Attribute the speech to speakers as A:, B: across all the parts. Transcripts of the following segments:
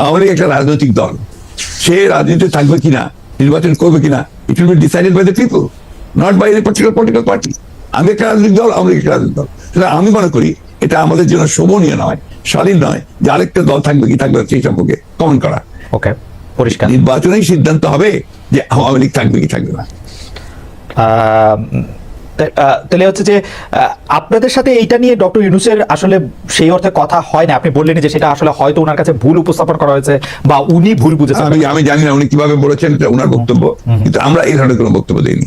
A: আওয়ামী লীগ একটা রাজনৈতিক দল। সে রাজনীতি থাকবে কিনা নির্বাচন করবে কিনা it will be decided by the people not by any particular political party আমি একটা রাজনৈতিক দল আওয়ামী লীগ একটা রাজনৈতিক দল। সেটা আমি মনে করি এটা আমাদের জন্য শোভনীয় নয় শালীন নয় যে আরেকটা দল থাকবে কি থাকবে সেই সম্পর্কে কমেন্ট করা।
B: ওকে পরিষ্কার।
A: নির্বাচনেই সিদ্ধান্ত হবে যে আওয়ামী লীগ থাকবে কি থাকবে না।
B: তাহলে হচ্ছে যে আহ, আপনাদের সাথে এইটা নিয়ে ডক্টর ইউনুসের আসলে সেই অর্থে কথা হয় না। আপনি বললেন যে সেটা আসলে হয়তো ওনার কাছে ভুল উপস্থাপন করা হয়েছে বা উনি ভুল বুঝেছেন।
A: আমি আমি জানি না উনি কীভাবে বলেছেন ওনার বক্তব্য। কিন্তু আমরা এই ধরনের কোনো বক্তব্য দিইনি।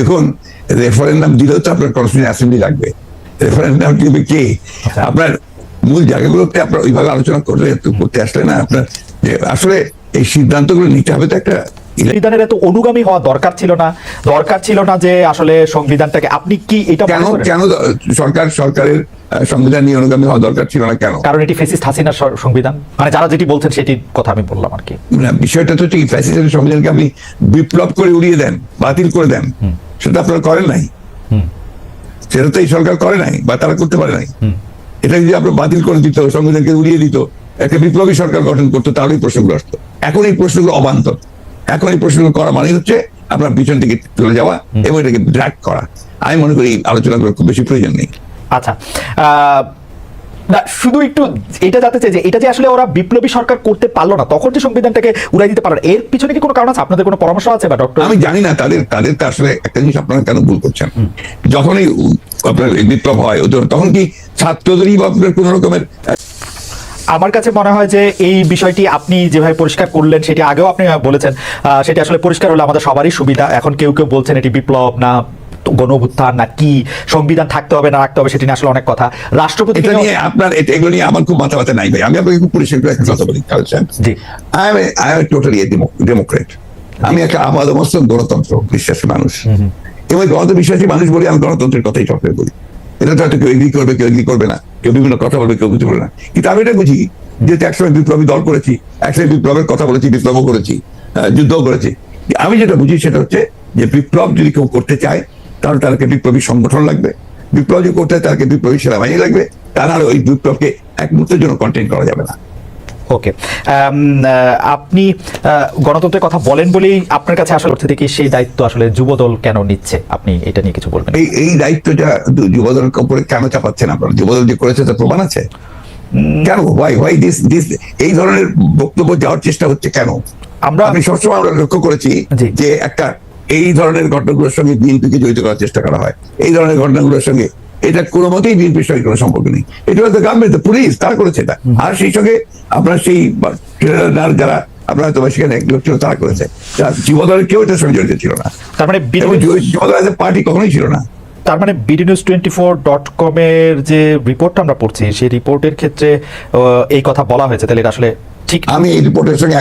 A: দেখুন রেফারেন্ডাম দিলেও তো আপনার কনস্টিটিউশন অ্যাসেম্বলি লাগবে রেফারেন্ডাম দিবে কে
B: আচ্ছা।
A: আপনার মূল জায়গাগুলোতে আপনার ওইভাবে আলোচনা করলে করতে আসলে না আপনার যে আসলে এই সিদ্ধান্তগুলো নিতে হবে তো একটা
B: সংবিধানের এত অনুগামী হওয়া দরকার ছিল না। দরকার ছিল না যে আসলে সংবিধানটাকে আপনি কি এটা
A: কেন? কেন সরকার সরকারের সংবিধান নিয়ে অনুগামী হওয়া দরকার ছিল না কেন?
B: কারণ এটি ফেসিস্ট হাসিনার সংবিধান। মানে যারা যেটি বলছেন সেটির কথা আমি বললাম আর কি।
A: বিষয়টা তো ঠিক ফ্যাসিস্টের সংবিধানকে আপনি বিপ্লব করে উড়িয়ে দেন বাতিল করে দেন। সেটা আপনারা করেন নাই। সেটা তো এই সরকার করে নাই বা তারা করতে পারে নাই। এটা যদি আপনার বাতিল করে দিত সংবিধানকে উড়িয়ে দিত একটা বিপ্লবী সরকার গঠন করতো তাহলে এই প্রশ্নগুলো আসতো। এখন এই প্রশ্নগুলো অবান্তর। এখন এই প্রশ্নগুলো করা মানে হচ্ছে আপনার পিছন থেকে চলে যাওয়া এবং এটাকে ড্র্যাক করা। আমি মনে করি এই আলোচনাগুলো খুব বেশি প্রয়োজন নেই।
B: আচ্ছা না শুধু একটু এটা জানতে চাই যে এটা যে আসলে ওরা বিপ্লবী সরকার করতে পারল না তখন যে সংবিধানটাকে উড়াই দিতে পারল এর পিছনে কি কোনো কারণ আছে? আপনাদের কোনো পরামর্শ আছে বা ডক্টর
A: আমি জানি না তাদের তাদের তো আসলে একটা জিনিস আপনারা কেন ভুল করছেন? যখনই আপনার বিপ্লব হয় তখন কি ছাত্রদেরই বা আপনার কোন রকমের
B: আমার কাছে মনে হয় যে এই বিষয়টি আপনি যেভাবে পরিষ্কার করলেন সেটি আগেও আপনি বলেছেন। সেটি আসলে পরিষ্কার হলে আমাদের সবারই সুবিধা। এখন কেউ কেউ বলছেন এটি বিপ্লব না গণভুত্থান না কি সংবিধান থাকতে হবে না রাখতে হবে সেটি আসলে অনেক কথা। রাষ্ট্রপতি
A: এটা নিয়ে আপনার এগুলো নিয়ে আমার খুব মাথা ব্যথা নাই ভাই। আমি আপনাকে খুব পরিষ্কার করে একটা কথা বলি
B: জি।
A: I am I am totally democrat আমি একটা আপাদ মস্ত গণতন্ত্র বিশ্বাসী মানুষ। এবং গণতন্ত্র বিশ্বাসী মানুষ বলি আমি গণতন্ত্রের কথাই সবসময় বলি। এটা তো একটা কেউ এগ্রি করবে, কেউ এগ্রি করবে না। কেউ বিভিন্ন কথা বলবে, কেউ কিছু বলবে না। কিন্তু আমি এটা বুঝি যে একসময় বিপ্লবী দল করেছি, একসময় বিপ্লবের কথা বলেছি বিপ্লব করেছি যুদ্ধ করেছি। আমি যেটা বুঝি সেটা হচ্ছে যে বিপ্লব যদি কেউ করতে চায়, তাহলে তাদেরকে বিপ্লবী সংগঠন লাগবে। বিপ্লব যদি করতে হয় তাদেরকে বিপ্লবী সেনাবাহিনী লাগবে। তা নাহলে ওই বিপ্লবকে এক মুহূর্তের জন্য কন্টেন্ট করা যাবে না।
B: ওকে আপনি আহ, গণতন্ত্রের কথা বলেন বলেই আপনার কাছে আসলে অর্থ থেকে সেই দায়িত্ব আসলে যুবদল কেন নিচ্ছে? আপনি এটা নিয়ে কিছু বলবেন।
A: এই এই দায়িত্বটা যুবদলের উপরে কেন চাপাচ্ছেন আপনারা? যুবদল যে করেছে তার প্রমাণ আছে? কেন? ভাই ভাই দিস দিস এই ধরনের বক্তব্য যাওয়ার চেষ্টা হচ্ছে কেন?
B: আমরা
A: আমি সবসময় আমরা লক্ষ্য করেছি। যে একটা এই ধরনের ঘটনাগুলোর সঙ্গে বিএনপিকে জড়িত করার চেষ্টা করা হয়। এই ধরনের ঘটনাগুলোর সঙ্গে এটা কোনো মতেই বিএনপির সঙ্গে কোনো সম্পর্ক নেই। এটা হয়তো গভর্নমেন্ট পুলিশ তারা করেছে এটা। আর সেই সঙ্গে আপনার সেই বা- যারা- আপনার হয়তো ছিল তারা করেছে। কেউ এটার সঙ্গে জড়িত ছিল না।
B: তার মানে
A: পার্টি কখনোই ছিল না।
B: তার মানে BD news twenty four dot কমের যে রিপোর্টটা আমরা পড়ছি সেই রিপোর্টের ক্ষেত্রে এই কথা বলা হয়েছে। তাহলে এটা আসলে ঠিক
A: আমি এই রিপোর্টের সঙ্গে